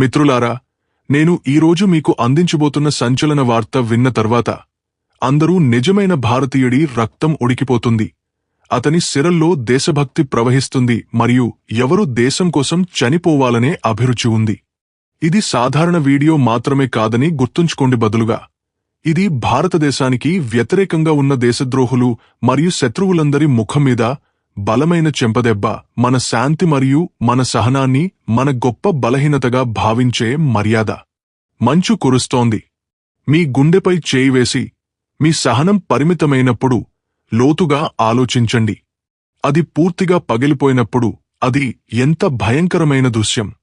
మిత్రులారా నేను ఈరోజు మీకు అందించబోతున్న సంచలన వార్త విన్న తర్వాత అందరూ నిజమైన భారతీయుడి రక్తం ఉడికిపోతుంది. అతని సిరల్లో దేశభక్తి ప్రవహిస్తుంది మరియు ఎవరు దేశం కోసం చనిపోవాలనే అభిరుచి ఉంది. ఇది సాధారణ వీడియో మాత్రమే కాదని గుర్తుంచుకోండి బదులుగా. ఇది భారతదేశానికి వ్యతిరేకంగా ఉన్న దేశద్రోహులు మరియు శత్రువులందరి ముఖం మీద బలమైన చెంపదెబ్బ మన శాంతి మరియు మన సహనాన్ని మన గొప్ప బలహీనతగా భావించే మర్యాద. మంచు కురుస్తోంది. మీ గుండెపై చేయి వేసి మీ సహనం పరిమితమైనప్పుడు లోతుగా ఆలోచించండి. అది పూర్తిగా పగిలిపోయినప్పుడు అది ఎంత భయంకరమైన దృశ్యం.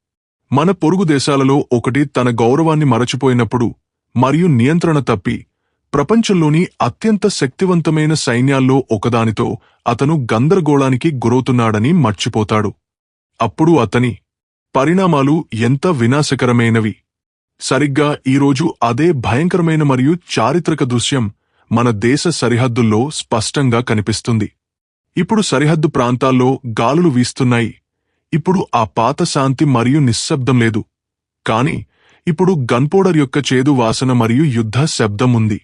మన పొరుగు దేశాలలో ఒకటి తన గౌరవాన్ని మరచిపోయినప్పుడు మరియు నియంత్రణ తప్పి ప్రపంచంలోని అత్యంత శక్తివంతమైన సైన్యాల్లో ఒకదానితో అతను గందరగోళానికి గురవుతున్నాడని మర్చిపోతాడు. అప్పుడు అతని పరిణామాలు ఎంత వినాశకరమైనవి. సరిగ్గా ఈరోజు అదే భయంకరమైన మరియు చారిత్రక దృశ్యం మన దేశ సరిహద్దుల్లో స్పష్టంగా కనిపిస్తుంది. ఇప్పుడు సరిహద్దు ప్రాంతాల్లో గాలులు వీస్తున్నాయి. ఇప్పుడు ఆ పాత శాంతి మరియు నిశ్శబ్దం లేదు. కాని ఇప్పుడు గన్పోడర్ యొక్క చేదు వాసన మరియు యుద్ధ శబ్దం ఉంది.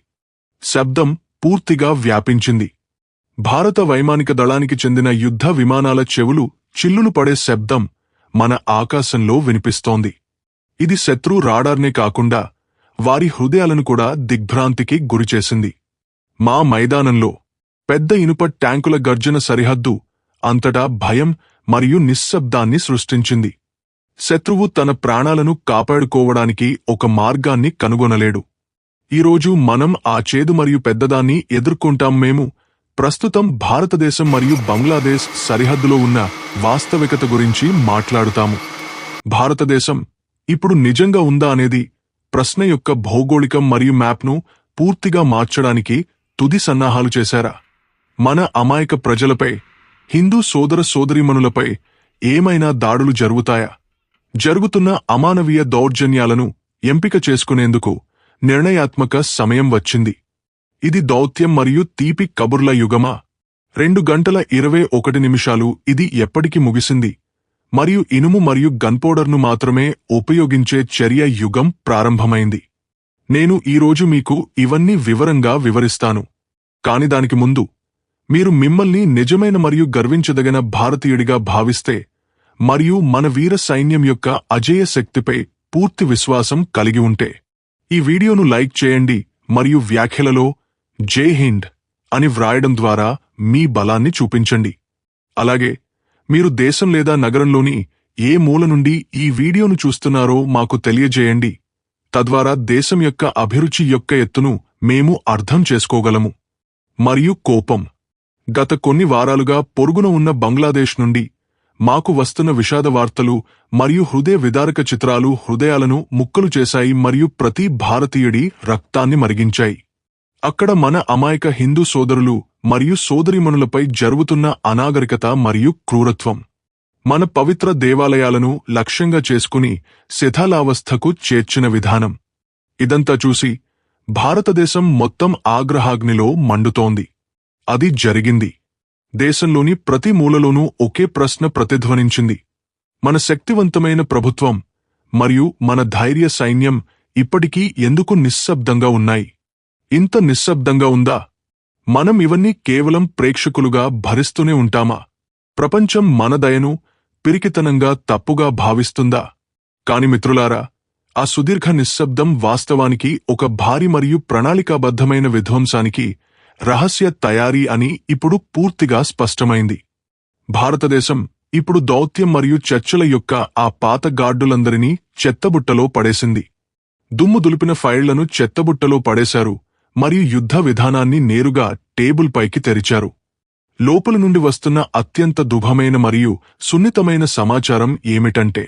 శబ్దం పూర్తిగా వ్యాపించింది. భారత వైమానిక దళానికి చెందిన యుద్ధ విమానాల చెవులు చిల్లులు పడే శబ్దం మన ఆకాశంలో వినిపిస్తోంది. ఇది శత్రు రాడార్నే కాకుండా వారి హృదయాలను కూడా దిగ్భ్రాంతికి గురిచేసింది మా మైదానంలో పెద్ద ఇనుప ట్యాంకుల గర్జన సరిహద్దు అంతటా భయం మరియు నిశ్శబ్దాన్ని సృష్టించింది. శత్రువు తన ప్రాణాలను కాపాడుకోవడానికి ఒక మార్గాన్ని కనుగొనలేడు. ఈరోజు మనం ఆ చేదు మరియు పెద్దదాన్ని ఎదుర్కొంటాం మేము. ప్రస్తుతం భారతదేశం మరియు బంగ్లాదేశ్ సరిహద్దులో ఉన్న వాస్తవికత గురించి మాట్లాడుతాము. భారతదేశం ఇప్పుడు నిజంగా ఉందా అనేది ప్రశ్న యొక్క భౌగోళికం మరియు మ్యాప్ను పూర్తిగా మార్చడానికి తుది సన్నాహాలు చేశారా? మన అమాయక ప్రజలపై హిందూ సోదర సోదరిమణులపై ఏమైనా దాడులు జరుగుతాయా? జరుగుతున్న అమానవీయ దౌర్జన్యాలను ఎంపిక చేసుకునేందుకు నిర్ణయాత్మక సమయం వచ్చింది. ఇది దౌత్యం మరియు తీపి కబుర్ల యుగమా? రెండు గంటల ఇరవై ఒకటి నిమిషాలు ఇది ఎప్పటికి ముగిసింది. మరియు ఇనుము మరియు గన్పౌడర్ను మాత్రమే ఉపయోగించే చర్య యుగం ప్రారంభమైంది. నేను ఈరోజు మీకు ఇవన్నీ వివరంగా వివరిస్తాను. కాని దానికి ముందు మీరు మిమ్మల్ని నిజమైన మరియు గర్వించదగిన భారతీయుడిగా భావిస్తే మరియు మన వీర సైన్యం యొక్క అజేయ శక్తిపై పూర్తి విశ్వాసం కలిగి ఉంటే. ఈ వీడియోను లైక్ చేయండి మరియు వ్యాఖ్యలలో జై హింద్ అని వ్రాయడం ద్వారా మీ బలాన్ని చూపించండి. అలాగే మీరు దేశం లేదా నగరంలోని ఏ మూల నుండి ఈ వీడియోను చూస్తున్నారో మాకు తెలియజేయండి. తద్వారా దేశం యొక్క అభిరుచి యొక్క ఎత్తును మేము అర్థం చేసుకోగలము. మరియు కోపం. గత కొన్ని వారాలుగా పొరుగున ఉన్న బంగ్లాదేశ్ నుండి మాకు వస్తున్న విషాద వార్తలు మరియు హృదయ విదారక చిత్రాలు హృదయాలను ముక్కలు చేశాయి మరియు ప్రతి భారతీయుడి రక్తాన్ని మరిగించాయి. అక్కడ మన అమాయక హిందూ సోదరులు మరియు సోదరిమణులపై జరుగుతున్న అనాగరికత మరియు క్రూరత్వం. మన పవిత్ర దేవాలయాలను లక్ష్యంగా చేసుకుని శిథాలావస్థకు చేర్చిన విధానం. ఇదంతా చూసి భారతదేశం మొత్తం ఆగ్రహాగ్నిలో మండుతోంది. అది జరిగింది. దేశంలోని ప్రతి మూలలోనూ ఒకే ప్రశ్న ప్రతిధ్వనించింది. మన శక్తివంతమైన ప్రభుత్వం మరియు మన ధైర్య సైన్యం ఇప్పటికీ ఎందుకు నిశ్శబ్దంగా ఉన్నాయి? ఇంత నిశ్శబ్దంగా ఉందా? మనం ఇవన్నీ కేవలం ప్రేక్షకులుగా భరిస్తూనే ఉంటామా? ప్రపంచం మన దయను పిరికితనంగా తప్పుగా భావిస్తుందా? కాని మిత్రులారా ఆ సుదీర్ఘ నిశ్శబ్దం వాస్తవానికి ఒక భారీ మరియు ప్రణాళికాబద్ధమైన విధ్వంసానికి రహస్య తయారీ అని ఇప్పుడు పూర్తిగా స్పష్టమైంది. భారతదేశం ఇప్పుడు దౌత్యం మరియు చర్చల యొక్క ఆ పాత గార్డులందరినీ చెత్తబుట్టలో పడేసింది. దుమ్ము దులిపిన ఫైళ్ళను చెత్తబుట్టలో పడేశారు మరియు యుద్ధ విధానాన్ని నేరుగా టేబుల్ పైకి తెరిచారు. లోపల నుండి వస్తున్న అత్యంత దుభమైన మరియు సున్నితమైన సమాచారం ఏమిటంటే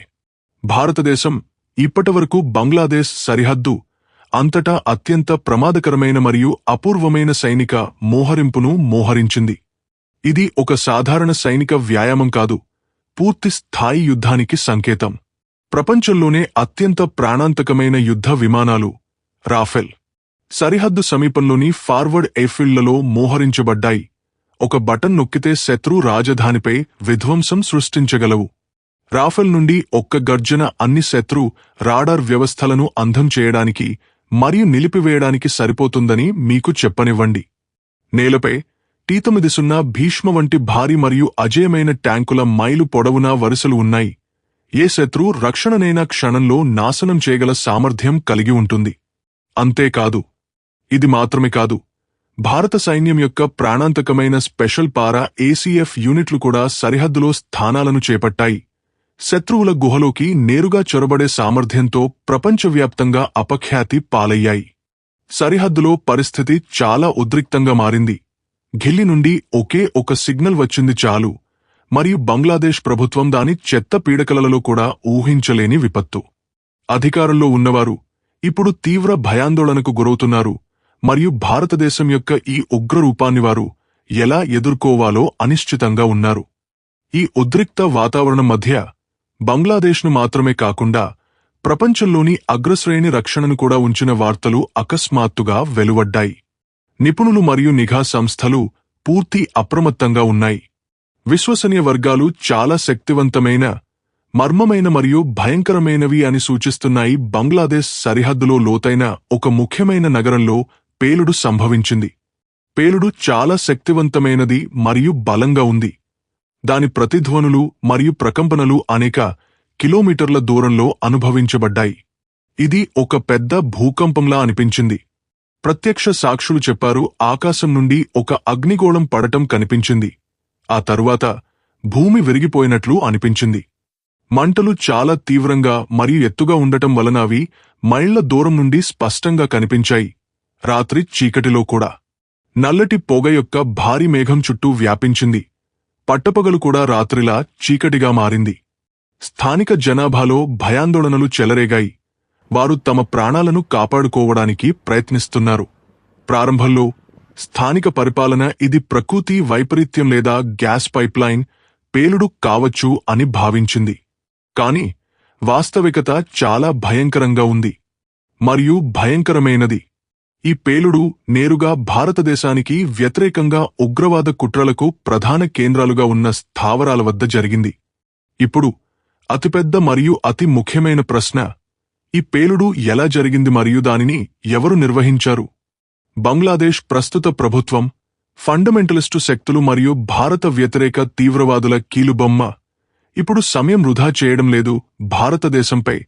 భారతదేశం ఇప్పటివరకు బంగ్లాదేశ్ సరిహద్దు అంతటా అత్యంత ప్రమాదకరమైన మరియు అపూర్వమైన సైనిక మోహరింపును మోహరించింది. ఇది ఒక సాధారణ సైనిక వ్యాయామం కాదు పూర్తి స్థాయి యుద్ధానికి సంకేతం. ప్రపంచంలోనే అత్యంత ప్రాణాంతకమైన యుద్ధ విమానాలు రాఫెల్ సరిహద్దు సమీపంలోని ఫార్వర్డ్ ఎయిర్ఫీల్డ్లలో మోహరించబడ్డాయి. ఒక బటన్ నొక్కితే శత్రు రాజధానిపై విధ్వంసం సృష్టించగలవు. రాఫెల్ నుండి ఒక్క గర్జన అన్ని శత్రు రాడార్ వ్యవస్థలను అంధం చేయడానికి మరియు నిలిపివేయడానికి సరిపోతుందని మీకు చెప్పనివ్వండి. నేలపై టీ తొమ్మిది సున్నా భీష్మ వంటి భారీ మరియు అజేయమైన ట్యాంకుల మైలు పొడవునా వరుసలు ఉన్నాయి. ఏ శత్రు రక్షణనైనా క్షణంలో నాశనం చేయగల సామర్థ్యం కలిగి ఉంటుంది. అంతేకాదు ఇది మాత్రమే కాదు భారత సైన్యం యొక్క ప్రాణాంతకమైన స్పెషల్ పారా ఏసీఎఫ్ యూనిట్లు కూడా సరిహద్దులో స్థానాలను చేపట్టాయి. శత్రువుల గుహలోకి నేరుగా చొరబడే సామర్థ్యంతో ప్రపంచవ్యాప్తంగా అపఖ్యాతి పాలయ్యాయి. సరిహద్దులో పరిస్థితి చాలా ఉద్రిక్తంగా మారింది. ఢిల్లీ నుండి ఒకే ఒక సిగ్నల్ వచ్చింది చాలు. మరియు బంగ్లాదేశ్ ప్రభుత్వం దాని చెత్త పీడకలలో కూడా ఊహించలేని విపత్తు. అధికారంలో ఉన్నవారు ఇప్పుడు తీవ్ర భయాందోళనకు గురవుతున్నారు. మరియు భారతదేశం యొక్క ఈ ఉగ్రరూపాన్ని వారు ఎలా ఎదుర్కోవాలో అనిశ్చితంగా ఉన్నారు. ఈ ఉద్రిక్త వాతావరణం మధ్య బంగ్లాదేశ్ను మాత్రమే కాకుండా ప్రపంచంలోని అగ్రశ్రేణి రక్షణను కూడా ఉంచిన వార్తలు అకస్మాత్తుగా వెలువడ్డాయి. నిపుణులు మరియు నిఘా సంస్థలు పూర్తి అప్రమత్తంగా ఉన్నాయి. విశ్వసనీయ వర్గాలు చాలా శక్తివంతమైన మర్మమైన మరియు భయంకరమైనవి అని సూచిస్తున్నాయి బంగ్లాదేశ్ సరిహద్దులో లోతైన ఒక ముఖ్యమైన నగరంలో పేలుడు సంభవించింది. పేలుడు చాలా శక్తివంతమైనది మరియు బలంగా ఉంది. దాని ప్రతిధ్వనులు మరియు ప్రకంపనలు అనేక కిలోమీటర్ల దూరంలో అనుభవించబడ్డాయి. ఇది ఒక పెద్ద భూకంపంలా అనిపించింది. ప్రత్యక్ష సాక్షులు చెప్పారు ఆకాశం నుండి ఒక అగ్నిగోళం పడటం కనిపించింది. ఆ తరువాత భూమి విరిగిపోయినట్లు అనిపించింది. మంటలు చాలా తీవ్రంగా మరియు ఎత్తుగా ఉండటం వలన అవి మైళ్ళ దూరం నుండి స్పష్టంగా కనిపించాయి. రాత్రి చీకటిలో కూడా. నల్లటి పొగ యొక్క భారీ మేఘం చుట్టూ వ్యాపించింది. పట్టపగలు కూడా రాత్రిలా చీకటిగా మారింది. స్థానిక జనాభాలో భయాందోళనలు చెలరేగాయి. వారు తమ ప్రాణాలను కాపాడుకోవడానికి ప్రయత్నిస్తున్నారు. ప్రారంభంలో స్థానిక పరిపాలన ఇది ప్రకృతి వైపరీత్యం లేదా గ్యాస్ పైప్లైన్ పేలుడు కావచ్చు అని భావించింది. కాని వాస్తవికత చాలా భయంకరంగా ఉంది. మరియు భయంకరమైనది. ఈ పేలుడు నేరుగా భారతదేశానికి వ్యతిరేకంగా ఉగ్రవాద కుట్రలకు ప్రధాన కేంద్రాలుగా ఉన్న స్థావరాల వద్ద జరిగింది. ఇప్పుడు అతిపెద్ద మరియు అతి ముఖ్యమైన ప్రశ్న ఈ పేలుడు ఎలా జరిగింది మరియు దానిని ఎవరు నిర్వహించారు? బంగ్లాదేశ్ ప్రస్తుత ప్రభుత్వం ఫండమెంటలిస్టు శక్తులు మరియు భారత వ్యతిరేక తీవ్రవాదుల కీలుబొమ్మ. ఇప్పుడు సమయం వృధా చేయడం లేదు భారతదేశంపై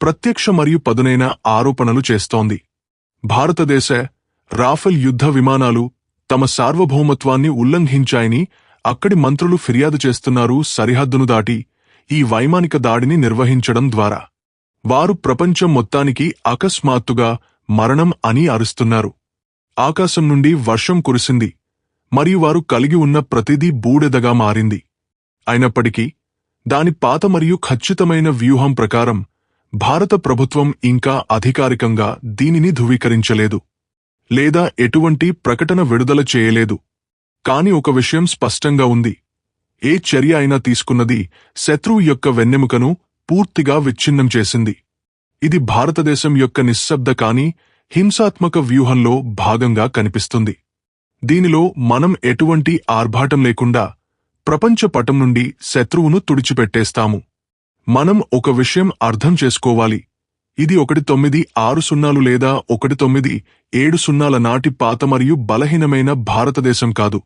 ప్రత్యక్ష మరియు పదునైన ఆరోపణలు చేస్తోంది. భారతదేశ రాఫెల్ యుద్ధ విమానాలు తమ సార్వభౌమత్వాన్ని ఉల్లంఘించాయని అక్కడి మంత్రులు ఫిర్యాదు చేస్తున్నారు సరిహద్దును దాటి ఈ వైమానిక దాడిని నిర్వహించడం ద్వారా. వారు ప్రపంచం మొత్తానికి అకస్మాత్తుగా మరణం అని అరుస్తున్నారు. ఆకాశం నుండి వర్షం కురిసింది. మరియు వారు కలిగి ఉన్న ప్రతిదీ బూడెదగా మారింది. అయినప్పటికీ దాని పాత మరియు ఖచ్చితమైన వ్యూహం ప్రకారం భారత ప్రభుత్వం ఇంకా అధికారికంగా దీనిని ధృవీకరించలేదు. లేదా ఎటువంటి ప్రకటన విడుదల చేయలేదు. కాని ఒక విషయం స్పష్టంగా ఉంది. ఏ చర్య అయినా తీసుకున్నది శత్రువు యొక్క వెన్నెముకను పూర్తిగా విచ్ఛిన్నం చేసింది. ఇది భారతదేశం యొక్క నిశ్శబ్ద కాని హింసాత్మక వ్యూహంలో భాగంగా కనిపిస్తుంది. దీనిలో మనం ఎటువంటి ఆర్భాటం లేకుండా ప్రపంచ పటం నుండి శత్రువును తుడిచిపెట్టేస్తాము. మనం ఒక విషయం అర్థం చేసుకోవాలి. ఇది ఒకటి తొమ్మిది ఆరు సున్నాలు లేదా ఒకటి తొమ్మిది ఏడు సున్నాల నాటి పాత మరియు బలహీనమైన భారతదేశం కాదు.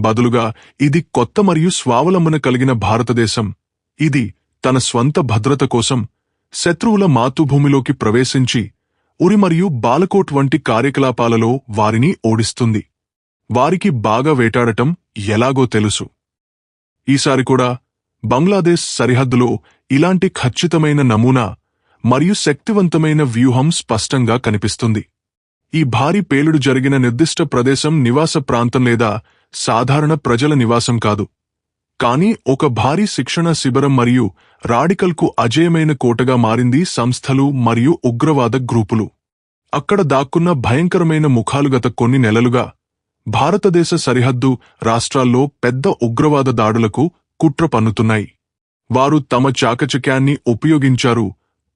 బదులుగా ఇది కొత్త మరియు స్వావలంబన కలిగిన భారతదేశం. ఇది తన స్వంత భద్రత కోసం శత్రువుల మాతృభూమిలోకి ప్రవేశించి ఉరి మరియు బాలకోట్ వంటి కార్యకలాపాలలో వారిని ఓడిస్తుంది. వారికి బాగా వేటాడటం ఎలాగో తెలుసు. ఈసారి కూడా బంగ్లాదేశ్ సరిహద్దులో ఇలాంటి ఖచ్చితమైన నమూనా మరియు శక్తివంతమైన వ్యూహం స్పష్టంగా కనిపిస్తుంది. ఈ భారీ పేలుడు జరిగిన నిర్దిష్ట ప్రదేశం నివాస ప్రాంతం లేదా సాధారణ ప్రజల నివాసం కాదు. కానీ ఒక భారీ శిక్షణ శిబిరం మరియు రాడికల్కు అజేయమైన కోటగా మారింది సంస్థలు మరియు ఉగ్రవాద గ్రూపులు. అక్కడ దాక్కున్న భయంకరమైన ముఖాలు గత కొన్ని నెలలుగా భారతదేశ సరిహద్దు రాష్ట్రాల్లో పెద్ద ఉగ్రవాద దాడులకు కుట్ర పన్నుతున్నాయి. వారు తమ చాకచక్యాన్ని ఉపయోగించారు.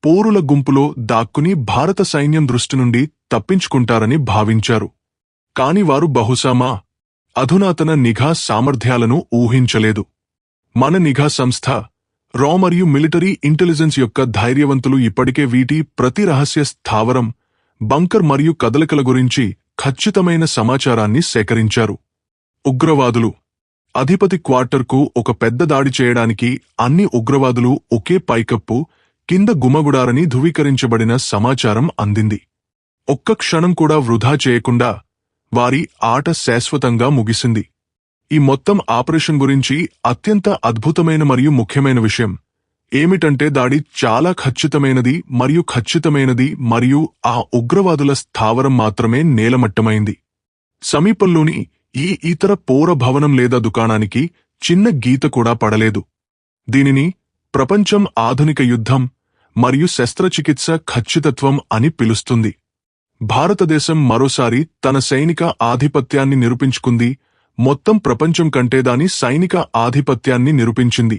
పోరుల గుంపులో దాక్కుని భారత సైన్యం దృష్టి నుండి తప్పించుకుంటారని భావించారు. కాని వారు బహుశామా అధునాతన నిఘా సామర్థ్యాలను ఊహించలేదు. మన నిఘా సంస్థ రా మరియు మిలిటరీ ఇంటెలిజెన్స్ యొక్క ధైర్యవంతులు ఇప్పటికే వీటి ప్రతి రహస్య స్థావరం బంకర్ మరియు కదలికల గురించి ఖచ్చితమైన సమాచారాన్ని సేకరించారు. ఉగ్రవాదులు అధిపతి క్వార్టర్కు ఒక పెద్ద దాడి చేయడానికి అన్ని ఉగ్రవాదులు ఒకే పైకప్పు కింద గుమగుడారని ధృవీకరించబడిన సమాచారం అందింది. ఒక్క క్షణం కూడా వృధా చేయకుండా వారి ఆట శాశ్వతంగా ముగిసింది. ఈ మొత్తం ఆపరేషన్ గురించి అత్యంత అద్భుతమైన మరియు ముఖ్యమైన విషయం. ఏమిటంటే దాడి చాలా ఖచ్చితమైనది మరియు ఖచ్చితమైనది మరియు ఆ ఉగ్రవాదుల స్థావరం మాత్రమే నేలమట్టమైంది. సమీపంలోని ఈ ఇతర పౌర భవనం లేదా దుకాణానికి చిన్న గీత కూడా పడలేదు. దీనిని ప్రపంచం ఆధునిక యుద్ధం మరియు శస్త్రచికిత్స ఖచ్చితత్వం అని పిలుస్తుంది. భారతదేశం మరోసారి తన సైనిక ఆధిపత్యాన్ని నిరూపించుకుంది. మొత్తం ప్రపంచం కంటే దాని సైనిక ఆధిపత్యాన్ని నిరూపించింది.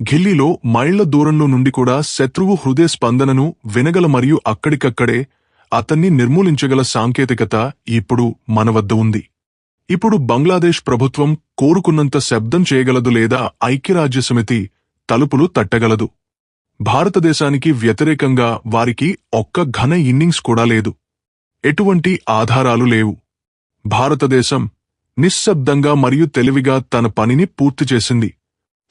ఘిల్లీలో మైళ్ళ దూరంలో నుండి కూడా శత్రువు హృదయ స్పందనను వినగల మరియు అక్కడికక్కడే అతన్ని నిర్మూలించగల సాంకేతికత ఇప్పుడు మన వద్ద ఉంది. ఇప్పుడు బంగ్లాదేశ్ ప్రభుత్వం కోరుకున్నంత శబ్దం చేయగలదు లేదా ఐక్యరాజ్యసమితి తలుపులు తట్టగలదు. భారతదేశానికి వ్యతిరేకంగా వారికి ఒక్క ఘన ఇన్నింగ్స్ కూడా లేదు. ఎటువంటి ఆధారాలు లేవు. భారతదేశం నిశ్శబ్దంగా మరియు తెలివిగా తన పనిని పూర్తి చేసింది.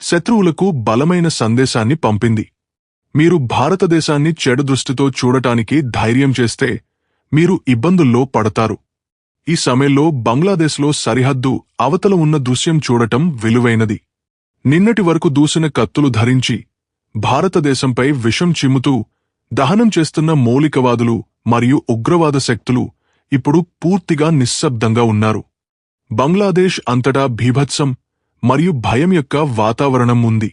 శత్రువులకు బలమైన సందేశాన్ని పంపింది. మీరు భారతదేశాన్ని చెడు దృష్టితో చూడటానికి ధైర్యం చేస్తే మీరు ఇబ్బందుల్లో పడతారు. ఈ సమయంలో బంగ్లాదేశ్లో సరిహద్దు అవతల ఉన్న దృశ్యం చూడటం విలువైనది. నిన్నటి వరకు దూసిన కత్తులు ధరించి భారతదేశంపై విషం చిమ్ముతూ దహనం చేస్తున్న మౌలికవాదులు మరియు ఉగ్రవాద శక్తులు ఇప్పుడు పూర్తిగా నిశ్శబ్దంగా ఉన్నారు. బంగ్లాదేశ్ అంతటా భీభత్సం మరియు భయం యొక్క వాతావరణం ఉంది.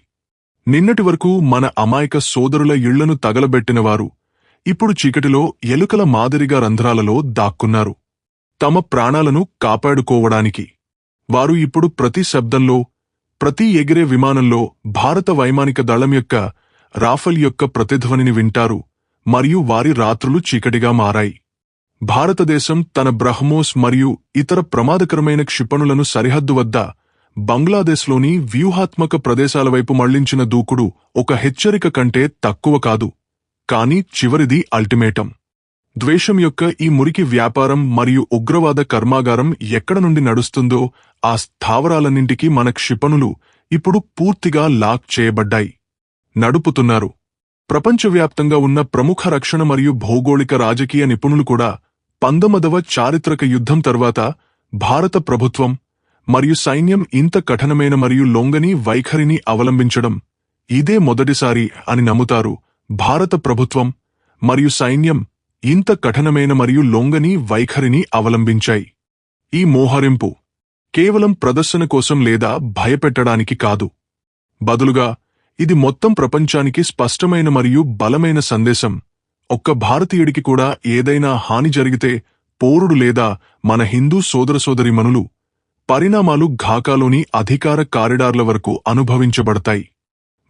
నిన్నటి వరకు మన అమాయక సోదరుల ఇళ్ళను తగలబెట్టినవారు ఇప్పుడు చీకటిలో ఎలుకల మాదిరిగా రంధ్రాలలో దాక్కున్నారు. తమ ప్రాణాలను కాపాడుకోవడానికి. వారు ఇప్పుడు ప్రతి శబ్దంలో ప్రతి ఎగిరే విమానంలో భారత వైమానిక దళం యొక్క రాఫెల్ యొక్క ప్రతిధ్వనిని వింటారు మరియు వారి రాత్రులు చీకటిగా మారాయి. భారతదేశం తన బ్రహ్మోస్ మరియు ఇతర ప్రమాదకరమైన క్షిపణులను సరిహద్దు వద్ద బంగ్లాదేశ్లోని వ్యూహాత్మక ప్రదేశాల వైపు మళ్ళించిన దూకుడు ఒక హెచ్చరిక కంటే తక్కువ కాదు. కాని చివరిది అల్టిమేటం. ద్వేషం యొక్క ఈ మురికి వ్యాపారం మరియు ఉగ్రవాద కర్మాగారం ఎక్కడ నుండి నడుస్తుందో ఆ స్థావరాలన్నింటికీ మన క్షిపణులు ఇప్పుడు పూర్తిగా లాక్ చేయబడ్డాయి. నడుపుతున్నారు. ప్రపంచవ్యాప్తంగా ఉన్న ప్రముఖ రక్షణ మరియు భౌగోళిక రాజకీయ నిపుణులు కూడా పంతొమ్మిదవ చారిత్రక యుద్ధం తర్వాత భారత ప్రభుత్వం మరియు సైన్యం ఇంత కఠినమైన మరియు లొంగని వైఖరిని అవలంబించడం ఇదే మొదటిసారి అని నమ్ముతారు భారత ప్రభుత్వం మరియు సైన్యం ఇంత కఠినమైన మరియు లొంగని వైఖరిని అవలంబించాయి. ఈ మోహరింపు కేవలం ప్రదర్శన కోసం లేదా భయపెట్టడానికి కాదు. బదులుగా ఇది మొత్తం ప్రపంచానికి స్పష్టమైన మరియు బలమైన సందేశం. ఒక్క భారతీయుడికి కూడా ఏదైనా హాని జరిగితే పోరుడు లేదా మన హిందూ సోదర సోదరిమణులు పరిణామాలు ఘాకాలోని అధికార కారిడార్ల వరకు అనుభవించబడతాయి.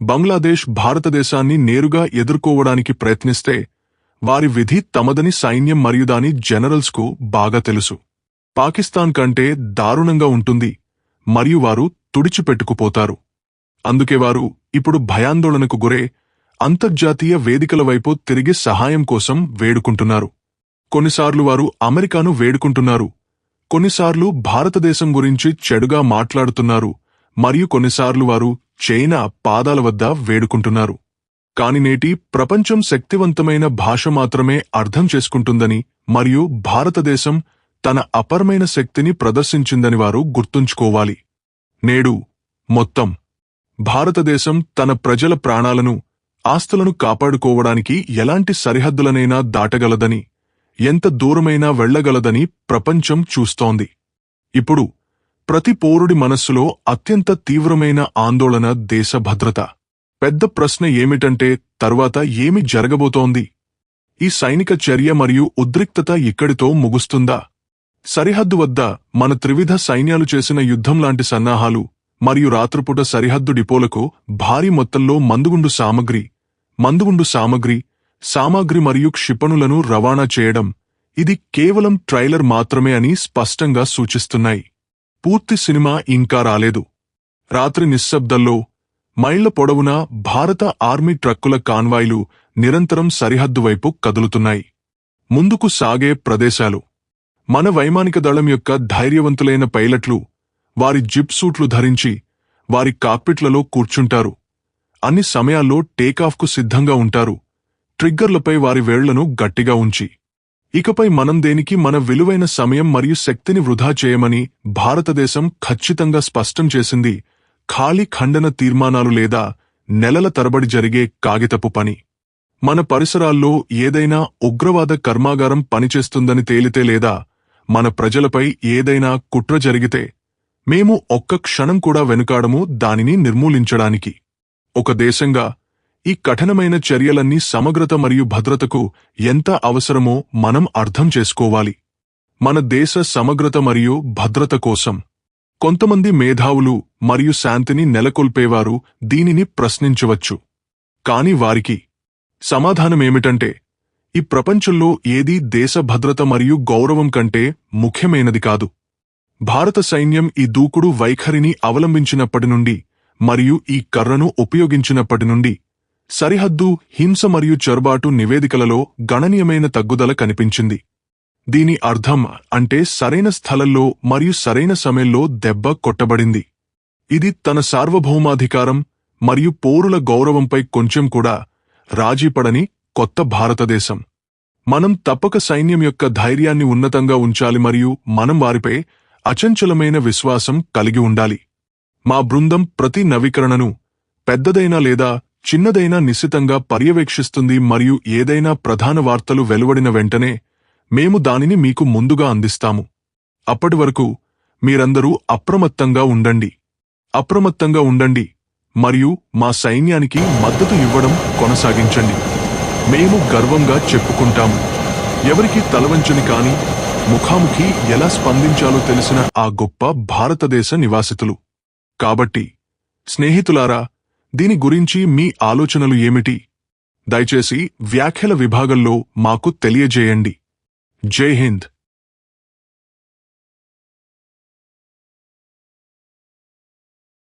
బంగ్లాదేశ్ భారతదేశాన్ని నేరుగా ఎదుర్కోవడానికి ప్రయత్నిస్తే వారి విధి తమదని సైన్యం మరియు దాని జనరల్స్కు బాగా తెలుసు. పాకిస్తాన్ కంటే దారుణంగా ఉంటుంది మరియు వారు తుడిచిపెట్టుకుపోతారు. అందుకే వారు ఇప్పుడు భయాందోళనకు గురే అంతర్జాతీయ వేదికల వైపు తిరిగి సహాయం కోసం వేడుకుంటున్నారు. కొన్నిసార్లు వారు అమెరికాను వేడుకుంటున్నారు. కొన్నిసార్లు భారతదేశం గురించి చెడుగా మాట్లాడుతున్నారు మరియు కొన్నిసార్లు వారు చైనా పాదాల వద్ద వేడుకుంటున్నారు. కాని నేటి ప్రపంచం శక్తివంతమైన భాష మాత్రమే అర్థం చేసుకుంటుందని మరియు భారతదేశం తన అపరమైన శక్తిని ప్రదర్శించిందని వారు గుర్తుంచుకోవాలి. నేడు మొత్తం భారతదేశం తన ప్రజల ప్రాణాలను ఆస్తులను కాపాడుకోవడానికి ఎలాంటి సరిహద్దులనైనా దాటగలదని ఎంత దూరమైనా వెళ్ళగలదని ప్రపంచం చూస్తోంది. ఇప్పుడు ప్రతి పౌరుడి మనస్సులో అత్యంత తీవ్రమైన ఆందోళన దేశ భద్రత. పెద్ద ప్రశ్న ఏమిటంటే తర్వాత ఏమి జరగబోతోంది? ఈ సైనిక చర్య మరియు ఉద్రిక్తత ఇక్కడితో ముగుస్తుందా? సరిహద్దు వద్ద మన త్రివిధ సైన్యాలు చేసిన యుద్ధం లాంటి సన్నాహాలు మరియు రాత్రిపూట సరిహద్దు డిపోలకు భారీ మొత్తంలో మందుగుండు సామగ్రి మందుగుండు సామగ్రి సామాగ్రి మరియు క్షిపణులను రవాణా చేయడం ఇది కేవలం ట్రైలర్ మాత్రమే అని స్పష్టంగా సూచిస్తున్నాయి. పూర్తి సినిమా ఇంకా రాలేదు. రాత్రి నిశ్శబ్దంలో మైళ్ళ పొడవునా భారత ఆర్మీ ట్రక్కుల కాన్వాయ్లు నిరంతరం సరిహద్దు వైపు కదులుతున్నాయి. ముందుకు సాగే ప్రదేశాలు. మన వైమానిక దళం యొక్క ధైర్యవంతులైన పైలట్లు వారి జిప్ సూట్లు ధరించి వారి కాక్పిట్లలో కూర్చుంటారు. అన్ని సమయాల్లో టేకాఫ్కు సిద్ధంగా ఉంటారు. ట్రిగ్గర్లపై వారి వేళ్ళను గట్టిగా ఉంచి. ఇకపై మనం దేనికి మన విలువైన సమయం మరియు శక్తిని వృధా చేయమని భారతదేశం ఖచ్చితంగా స్పష్టం చేసింది ఖాళీ ఖండన తీర్మానాలు లేదా నెలల తరబడి జరిగే కాగితపు పని. మన పరిసరాల్లో ఏదైనా ఉగ్రవాద కర్మాగారం పనిచేస్తుందని తేలితే లేదా మన ప్రజలపై ఏదైనా కుట్ర జరిగితే మేము ఒక్క క్షణం కూడా వెనుకాడము దానిని నిర్మూలించడానికి. ఒక దేశంగా ఈ కఠినమైన చర్యలన్నీ సమగ్రత మరియు భద్రతకు ఎంత అవసరమో మనం అర్థం చేసుకోవాలి. మన దేశ సమగ్రత మరియు భద్రత కోసం కొంతమంది మేధావులు మరియు శాంతిని నెలకొల్పేవారు దీనిని ప్రశ్నించవచ్చు. కాని వారికి సమాధానమేమిటంటే ఈ ప్రపంచంలో ఏదీ దేశ భద్రత మరియు గౌరవం కంటే ముఖ్యమైనది కాదు. భారత సైన్యం ఈ దూకుడు వైఖరిని అవలంబించినప్పటి నుండి మరియు ఈ కర్రను ఉపయోగించినప్పటి నుండి సరిహద్దు హింస మరియు చొరబాటు నివేదికలలో గణనీయమైన తగ్గుదల కనిపించింది. దీని అర్థం అంటే సరైన స్థలంలో మరియు సరైన సమయంలో దెబ్బ కొట్టబడింది. ఇది తన సార్వభౌమాధికారం మరియు పౌరుల గౌరవంపై కొంచెం కూడా రాజీపడని కొత్త భారతదేశం. మనం తప్పక సైన్యం యొక్క ధైర్యాన్ని ఉన్నతంగా ఉంచాలి మరియు మనం వారిపై అచంచలమైన విశ్వాసం కలిగి ఉండాలి. మా బృందం ప్రతి నవీకరణను పెద్దదైనా లేదా చిన్నదైనా నిశ్చితంగా పర్యవేక్షిస్తుంది మరియు ఏదైనా ప్రధాన వార్తలు వెలువడిన వెంటనే మేము దానిని మీకు ముందుగా అందిస్తాము. అప్పటి వరకు మీరందరూ అప్రమత్తంగా ఉండండి. అప్రమత్తంగా ఉండండి. మరియు మా సైన్యానికి మద్దతు ఇవ్వడం కొనసాగించండి. మేము గర్వంగా చెప్పుకుంటాము. ఎవరికి తలవంచని కాని ముఖాముఖి ఎలా స్పందించాలో తెలిసిన ఆ గొప్ప భారతదేశ నివాసితులు. కాబట్టి స్నేహితులారా దీని గురించి మీ ఆలోచనలు ఏమిటి? దయచేసి వ్యాఖ్యల విభాగంలో మాకు తెలియజేయండి. జై హింద్